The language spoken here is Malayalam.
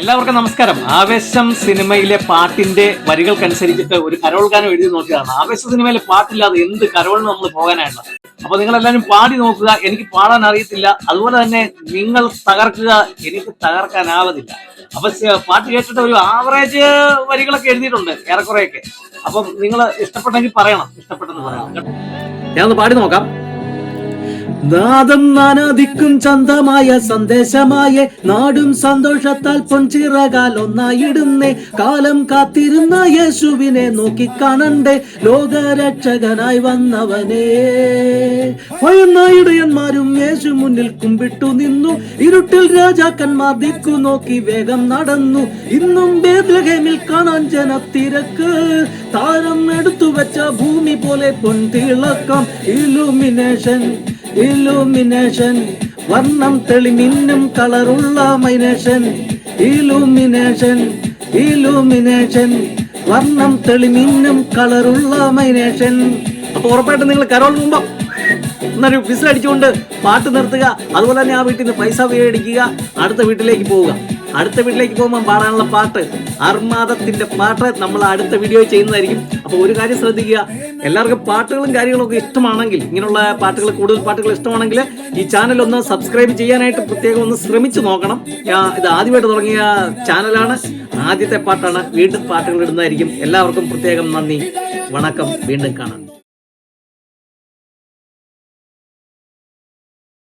എല്ലാവർക്കും നമസ്കാരം. ആവേശം സിനിമയിലെ പാട്ടിന്റെ വരികൾക്കനുസരിച്ചിട്ട് ഒരു കരോൾ ഗാനം എഴുതി നോക്കിയതാണ്. ആവേശ സിനിമയിലെ പാട്ടില്ലാതെ എന്ത് കരോളിന് നമ്മൾ പോകാനാണ് അപ്പൊ നിങ്ങൾ എല്ലാവരും പാടി നോക്കുക. എനിക്ക് പാടാൻ അറിയത്തില്ല. അതുപോലെ തന്നെ നിങ്ങൾ തകർക്കുക എനിക്ക് തകർക്കാനാവതില്ല. അപ്പൊ പാട്ട് കേട്ടിട്ട് ഒരു ആവറേജ് വരികളൊക്കെ എഴുതിയിട്ടുണ്ട് ഏറെക്കുറെയൊക്കെ. അപ്പം നിങ്ങൾ ഇഷ്ടപ്പെട്ടെങ്കിൽ പറയണം. ഇഷ്ടപ്പെട്ടെന്ന് പറയണം. കേട്ടോ? ഞാനൊന്ന് പാടി നോക്കാം. നാദം നാനാദിക്കും ചന്തമായ സന്ദേശമായ നാടും സന്തോഷത്താൽ പൊൻചിറകാൽ ഒന്നായിടുന്നേ. കാലം കാത്തിരുന്ന യേശുവിനെ നോക്കിക്കാണണ്ടേ. ലോകരക്ഷകനായി വന്നവനേ. ഭയന്നായിടയന്മാരും യേശു മുന്നിൽ കുമ്പിട്ടു നിന്നു. ഇരുട്ടിൽ രാജാക്കന്മാർ ദിക്കു നോക്കി വേഗം നടന്നു. ഇന്നും ബേദ്ലഹേമിൽ കാണാൻ ജനത്തിരക്ക്. താരം എടുത്തു വെച്ച ഭൂമി പോലെ പൊൻതിളക്കം. ഇലുമിനേഷൻ ഇലുമിനേഷൻ വർണം തെളിമിന്നും കളറുള്ള മൈനേഷൻ. ഇലുമിനേഷൻ ഇലുമിനേഷൻ വർണം തെളിമിന്നും കളറുള്ള മൈനേഷൻ. അപ്പൊ ഉറപ്പായിട്ടും നിങ്ങൾ കരോൾ മുമ്പ് എന്നൊരു വിസിലടിച്ചുകൊണ്ട് പാട്ട് നിർത്തുക. അതുപോലെ തന്നെ ആ വീട്ടിൽ നിന്ന് പൈസ മേടിക്കുക അടുത്ത വീട്ടിലേക്ക് പോവുക. അടുത്ത വീട്ടിലേക്ക് പോകുമ്പോൾ പാടാനുള്ള പാട്ട്. അർമാദത്തിന്റെ പാട്ട് നമ്മൾ അടുത്ത വീഡിയോ ചെയ്യുന്നതായിരിക്കും. അപ്പോൾ ഒരു കാര്യം ശ്രദ്ധിക്കുക. എല്ലാവർക്കും പാട്ടുകളും കാര്യങ്ങളും ഒക്കെ ഇഷ്ടമാണെങ്കിൽ ഇങ്ങനെയുള്ള പാട്ടുകൾ കൂടുതൽ പാട്ടുകൾ ഇഷ്ടമാണെങ്കിൽ ഈ ചാനൽ ഒന്ന് സബ്സ്ക്രൈബ് ചെയ്യാനായിട്ട് പ്രത്യേകം ഒന്ന് ശ്രമിച്ചു നോക്കണം. ഇത് ആദ്യമായിട്ട് തുടങ്ങിയ ചാനലാണ് ആദ്യത്തെ പാട്ടാണ് വീണ്ടും പാട്ടുകൾ ഇടുന്നതായിരിക്കും. എല്ലാവർക്കും പ്രത്യേകം നന്ദി. വണക്കം. വീണ്ടും കാണാം.